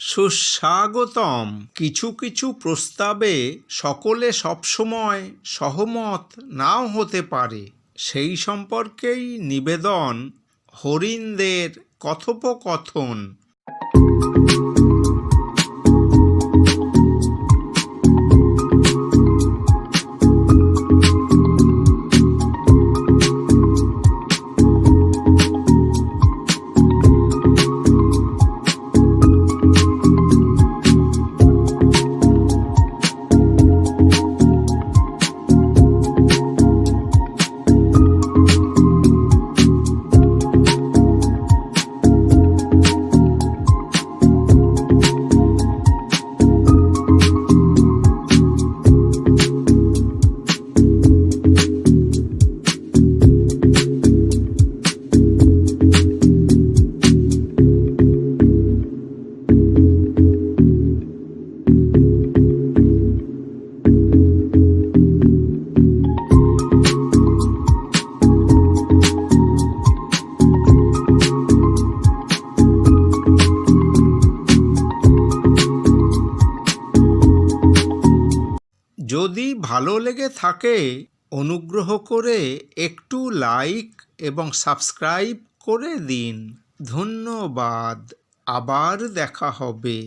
সুস্বাগতম। কিছু কিছু প্রস্তাবে সকলে সবসময় সহমত নাও হতে পারে। সেই সম্পর্কেই নিবেদন হরিণদের কথোপকথন। যদি ভালো লেগে থাকে, অনুগ্রহ করে একটু লাইক এবং সাবস্ক্রাইব করে দিন। ধন্যবাদ। আবার দেখা হবে।